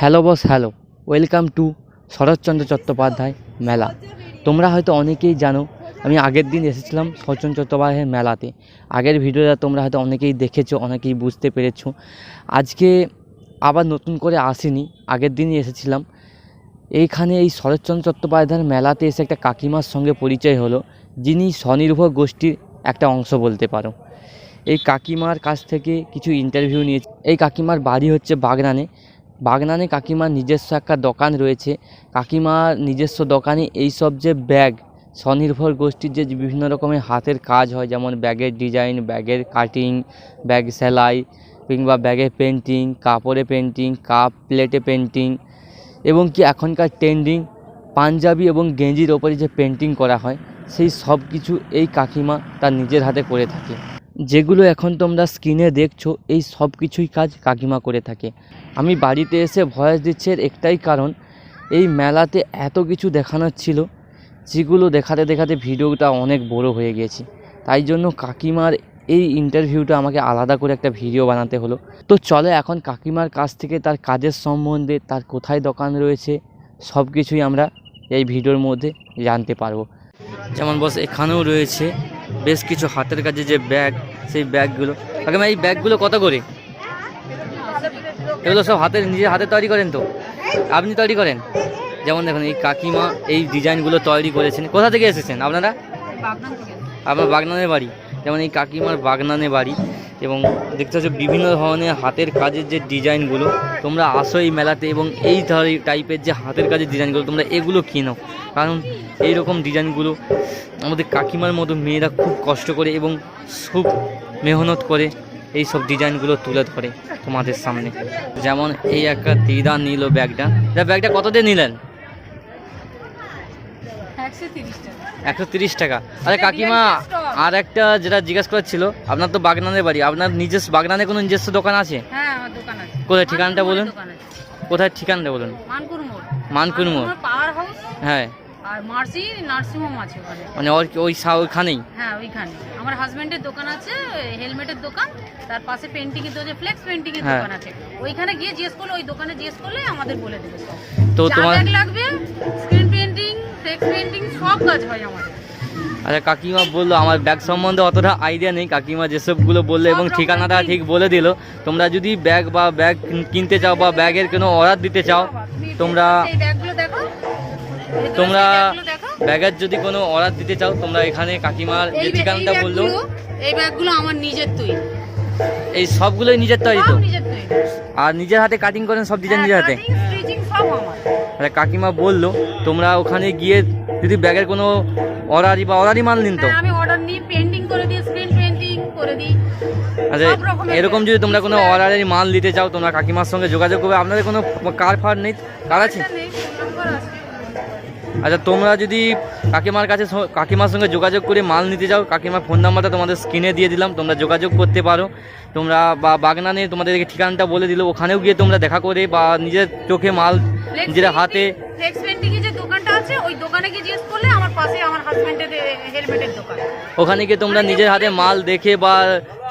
Hello boss, hello. Welcome to Sharatchandra Chattopadhyay মেলা। তোমরা হয়তো অনেকেই জানো, আমি আগের দিন এসেছিলাম শরৎচন্দ্র চট্টোপাধ্যায়ের মেলাতে। আগের ভিডিওটা তোমরা হয়তো অনেকেই দেখেছ, অনেকেই বুঝতে পেরেছ। আজকে আবার নতুন করে আসিনি, আগের দিনই এসেছিলাম। এইখানে এই শরৎচন্দ্র চট্টোপাধ্যায়ের মেলাতে এসে একটা কাকিমার সঙ্গে পরিচয় হলো, যিনি স্বনির্ভর গোষ্ঠীর একটা অংশ বলতে পারো। এই কাকিমার কাছ থেকে কিছু ইন্টারভিউ নিয়েছি। এই কাকিমার বাড়ি হচ্ছে বাগনানে বাগনানে কাকিমার নিজস্ব একটা দোকান রয়েছে। কাকিমার নিজস্ব দোকানে এই সব যে ব্যাগ, স্বনির্ভর গোষ্ঠীর যে বিভিন্ন রকমের হাতের কাজ হয়, যেমন ব্যাগের ডিজাইন, ব্যাগের কাটিং, ব্যাগ সেলাই, কিংবা ব্যাগে পেন্টিং, কাপড়ে পেন্টিং, কাপ প্লেটে পেন্টিং, এবং কি এখনকার ট্রেন্ডিং পাঞ্জাবি এবং গেঞ্জির ওপরে যে পেন্টিং করা হয়, সেই সব কিছু এই কাকিমা তার নিজের হাতে করে থাকে। যেগুলো এখন তোমরা স্ক্রিনে দেখছ, এই সব কিছুই কাজ কাকিমা করে থাকে। আমি বাড়িতে এসে ভয়েস দিচ্ছি এর একটাই কারণ, এই মেলাতে এত কিছু দেখানোর ছিল, যেগুলো দেখাতে দেখাতে ভিডিওটা অনেক বড় হয়ে গিয়েছে তাই জন্য কাকিমার এই ইন্টারভিউটা আমাকে আলাদা করে একটা ভিডিও বানাতে হলো। তো চলো এখন কাকিমার কাছ থেকে তার কাজের সম্বন্ধে, তার কোথায় দোকান রয়েছে সব কিছুই আমরা এই ভিডিওর মধ্যে জানতে পারব। যেমন বস, এখানেও রয়েছে। বেশ কিছু হাতের কাজে যে ব্যাগ সেই ব্যাগগুলো। কাকিমা এই ব্যাগগুলো কত করে? এগুলো সব হাতের নিজের হাতে তৈরি করেন তো? আপনি তৈরি করেন? যেমন দেখুন এই কাকিমা এই ডিজাইনগুলো তৈরি করেছেন। কোথা থেকে এসেছেন আপনারা? আপনার বাগনানের বাড়ি। যেমন এই কাকিমার বাগনানে বাড়ি। এবং দেখতে পাচ্ছ বিভিন্ন ধরনের হাতের কাজের যে ডিজাইনগুলো, তোমরা আসো এই মেলাতে এবং এই টাইপের যে হাতের কাজের ডিজাইনগুলো, তোমরা এগুলো কিনো কারণ এই রকম ডিজাইনগুলো আমাদের কাকিমার মতো মেয়েরা খুব কষ্ট করে এবং খুব মেহনত করে এই সব ডিজাইনগুলো তুলে ধরে তোমাদের সামনে। যেমন এই একটা দিদা নিল ব্যাগটা। ব্যাগটা কত দিয়ে নিলেন? একশো তিরিশ টাকা। আরে কাকিমা আর একটা যেটা জিজ্ঞেস করার ছিল আপনার তো বাগনানের বাড়ি আপনার নিজস্ব বাগনানে কোনো নিজস্ব দোকান আছে? হ্যাঁ আমার দোকান আছে। কোথায় ঠিকানাটা বলুন? কোথায় ঠিকানাটা বলুন। মানকুর মোড়। মানকুর মোড়। Power house. হ্যাঁ। আর মার্সি নার্সিংহোম আছে ওখানে। মানে ওর ওই সা- ওইখানেই? হ্যাঁ ওইখানে। আমার হাজবেন্ডের দোকান আছে হেলমেটের দোকান। তার পাশে পেন্টিং এর দোকান ফ্লেক্স পেন্টিং এর হ্যাঁ। দোকান আছে। ওইখানে গিয়ে জিজ্ঞেস করলে ওই দোকানে জিজ্ঞেস করলে আমাদের বলে দেবে তো তোমার লাগবে স্ক্রিন ফ্লেক্স পেন্টিং সব কাজ হয় আমাদের। আচ্ছা কাকিমা বলল আমার ব্যাগ সম্বন্ধে অতটা আইডিয়া নেই। কাকিমা যেসবগুলো বলল এবং ঠিকানাটা ঠিক বলে দিল। তোমরা যদি ব্যাগ বা ব্যাগ কিনতে চাও বা ব্যাগের কোনো অর্ডার দিতে চাও তোমরা- তোমরা ব্যাগের যদি কোনো অর্ডার দিতে চাও তোমরা এখানে কাকিমার যে এই ঠিকানাটা বলল এই ব্যাগগুলো আমার নিজের তৈরি। এই সবগুলোই নিজের তৈরি তো? আর নিজের হাতে কাটিং করেন সব ডিজাইন নিজের হাতে? সব আমার। আরে কাকিমা বলল তোমরা ওখানে গিয়ে যদি ব্যাগের কোনো অর্ডারই বা অর্ডারই মাল নিন তো? হ্যাঁ, আমি অর্ডার নিই পেন্টিং করে দিই স্ক্রিন পেন্টিং করে দিই। আচ্ছা এরকম যদি তোমরা কোনো। অর্ডারের মাল দিতে চাও তোমরা কাকিমার সঙ্গে যোগাযোগ করবে। আপনাদের কোনো কার ফার নেই? কার আছে। আচ্ছা তোমরা যদি কাকিমার কাছে কাকিমার সঙ্গে যোগাযোগ করে মাল নিতে চাও কাকিমার ফোন নাম্বারটা তোমাদের স্ক্রিনে দিয়ে দিলাম তোমরা যোগাযোগ করতে পারো। তোমরা বা বাগনানে তোমাদেরকে ঠিকানাটা বলে দিল ওখানেও গিয়ে তোমরা দেখা করে বা নিজের চোখে মাল নিজের হাতে যে দোকানটা আছে ওই দোকানে গিয়ে জিজ্ঞেস করলে আমার পাশে আমার হাজবেন্ডের হেলমেটের দোকান। ওখানে গিয়ে তোমরা নিজের হাতে মাল দেখে বা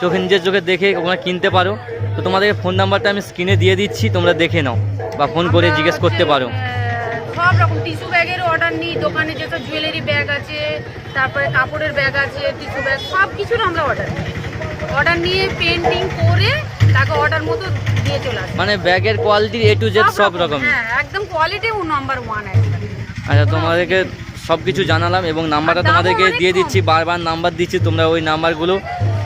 চোখে নিজের চোখে দেখে ওখানে কিনতে পারো। তো তোমাদের ফোন নাম্বারটা আমি স্ক্রিনে দিয়ে দিচ্ছি তোমরা দেখে নাও বা ফোন করে জিজ্ঞেস করতে পারো। সব রকম টিস্যু ব্যাগের অর্ডার নিই দোকানে যেসব জুয়েলারি ব্যাগ আছে তারপরে কাপড়ের ব্যাগ আছে টিস্যু ব্যাগ সব কিছুর আমরা অর্ডার নিই। অর্ডার নিয়ে পেন্টিং করে তাকে অর্ডার মতো দিয়ে চলে আসি মানে ব্যাগের কোয়ালিটি এ টু জেড সব রকম হ্যাঁ একদম কোয়ালিটি নাম্বার ওয়ান একদম। আচ্ছা তোমাদেরকে সব কিছু জানালাম এবং নাম্বারটা তোমাদেরকে দিয়ে দিচ্ছি বারবার নাম্বার দিচ্ছি তোমরা ওই নাম্বারগুলো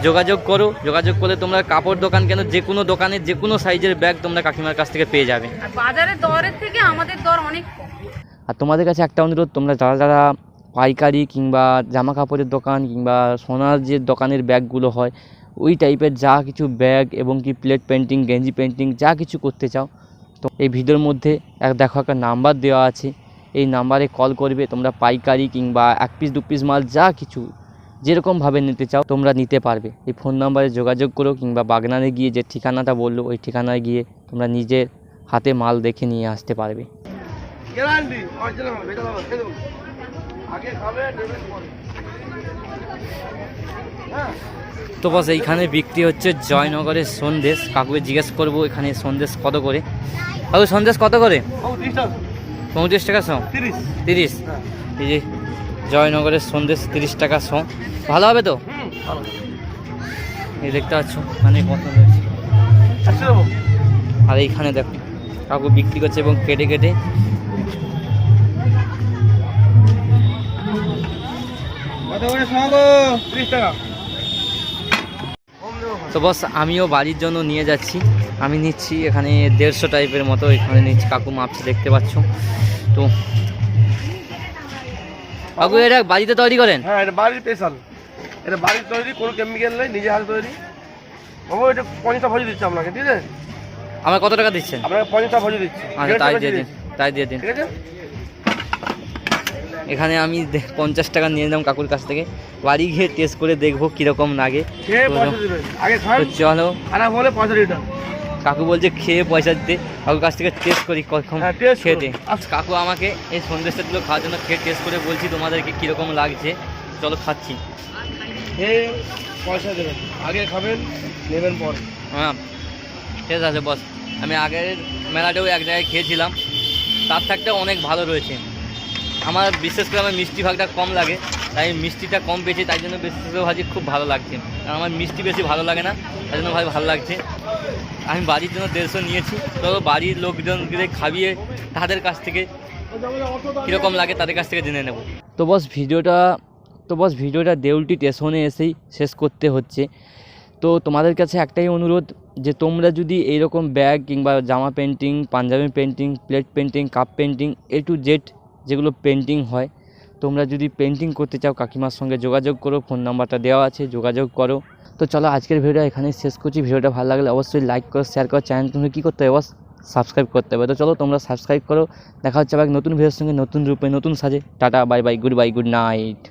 যোগাযোগ করো। যোগাযোগ করলে তোমরা কাপড় দোকান কেন যে কোনো দোকানে যে কোনো সাইজের ব্যাগ তোমরা কাকিমার কাছ থেকে পেয়ে যাবে। বাজারের দরের থেকে আমাদের দর অনেক আর তোমাদের কাছে একটা অনুরোধ তোমরা যারা যারা পাইকারি কিংবা জামা কাপড়ের দোকান কিংবা সোনার যে দোকানের ব্যাগগুলো হয় ওই টাইপের যা কিছু ব্যাগ এবং কি প্লেট পেন্টিং গেঞ্জি পেন্টিং যা কিছু করতে চাও, তো এই ভিডিওর মধ্যে এক দেখো একটা নাম্বার দেওয়া আছে। এই নাম্বারে কল করবে, তোমরা পাইকারি কিংবা এক পিস দু পিস মাল যা কিছু যেরকমভাবে নিতে চাও, তোমরা নিতে পারবে। এই ফোন নাম্বারে যোগাযোগ করো কিংবা বাগনানে গিয়ে যে ঠিকানাটা বলল, ওই ঠিকানায় গিয়ে তোমরা নিজের হাতে মাল দেখে নিয়ে আসতে পারবে। আগে খাবে তো বস এইখানে বিক্রি হচ্ছে জয়নগরের সন্দেশ। কাকুকে জিজ্ঞেস করব এখানে সন্দেশ কত করে? কাকু সন্দেশ কত করে? পঁয়ত্রিশ টাকা শো। তিরিশ। তিরিশ? হ্যাঁ। এই যে জয়নগরের সন্দেশ তিরিশ টাকা শো। ভালো হবে তো? এই দেখতে পাচ্ছ এখানে কত রয়েছে আর এইখানে দেখো কাকু বিক্রি করছে এবং কেটে কেটে। কত করে টাকা। তো বস আমিও বাড়ির জন্য নিয়ে যাচ্ছি। আমি নিচ্ছি এখানে দেড়শো টাইপের মতো এখানে নিচ্ছি কাকু মাপছে দেখতে পাচ্ছ। তো কাকু এটা বাড়িতে তৈরি করেন? হ্যাঁ এটা বাড়ির স্পেশাল এটা বাড়ির তৈরি কোনো কেমিক্যাল নেই নিজে হাতে তৈরি। বাবু এটা পঞ্চাশটা ভজি দিচ্ছে আপনাকে ঠিক আছে? আমার কত টাকা দিচ্ছেন? আপনাকে পঞ্চাশটা ভজি দিচ্ছি। আচ্ছা তাই দিয়ে দিন। তাই দিয়ে দিন। ঠিক আছে? এখানে আমি পঞ্চাশ টাকা নিয়ে নিলাম কাকুর কাছ থেকে। বাড়ি গিয়ে টেস্ট করে দেখব কীরকম লাগে। চলো। কাকু বলছে খেয়ে পয়সা দিতে কাকুর কাছ থেকে টেস্ট করি কখন হ্যাঁ, খেতে আচ্ছা। কাকু আমাকে এই সন্দেশটা দিল খাওয়ার জন্য খেয়ে টেস্ট করে বলছি তোমাদেরকে কীরকম লাগছে? চলো খাচ্ছি। খেয়ে পয়সা দেবেন আগে খাবেন নেবেন পরে। হ্যাঁ ঠিক আছে বস। আমি আগের মেলাটাও এক জায়গায় খেয়েছিলাম। তার থাকতে অনেক ভালো রয়েছে। আমার বিশেষ করে আমার মিষ্টি ভাগটা কম লাগে, তাই মিষ্টিটা কম পেয়েছি, তাই জন্য বেশি করে ভাজি খুব ভালো লাগছে। আর আমার মিষ্টি বেশি ভালো লাগে না, তাই জন্য ভাই ভালো লাগছে। আমি বাড়ির জন্য দেড়শো নিয়েছি তো বাড়ির লোকজনকে খাবিয়ে তাদের কাছ থেকে কীরকম লাগে তাদের কাছ থেকে জেনে নেব। তো বস ভিডিওটা, তো বস ভিডিওটা দেউলটি স্টেশনে এসেই শেষ করতে হচ্ছে। তো তোমাদের কাছে একটাই অনুরোধ, যে তোমরা যদি এইরকম ব্যাগ কিংবা জামা painting punjabi painting plate painting cup painting A to Z যেগুলো পেন্টিং হয়, তোমরা যদি পেন্টিং করতে চাও, কাকিমার সঙ্গে যোগাযোগ করো ফোন নাম্বারটা দেওয়া আছে, যোগাযোগ করো। তো চলো আজকের ভিডিও এখানে শেষ করছি। ভিডিওটা ভালো লাগলে অবশ্যই লাইক করো শেয়ার করো চ্যানেল তুমি কী করতে হবে? বস সাবস্ক্রাইব করতে হবে। তো চলো তোমরা সাবস্ক্রাইব করো। দেখা হচ্ছে আবার নতুন ভিডিওর সঙ্গে, নতুন রূপে, নতুন সাজে। Tata bye bye good bye good night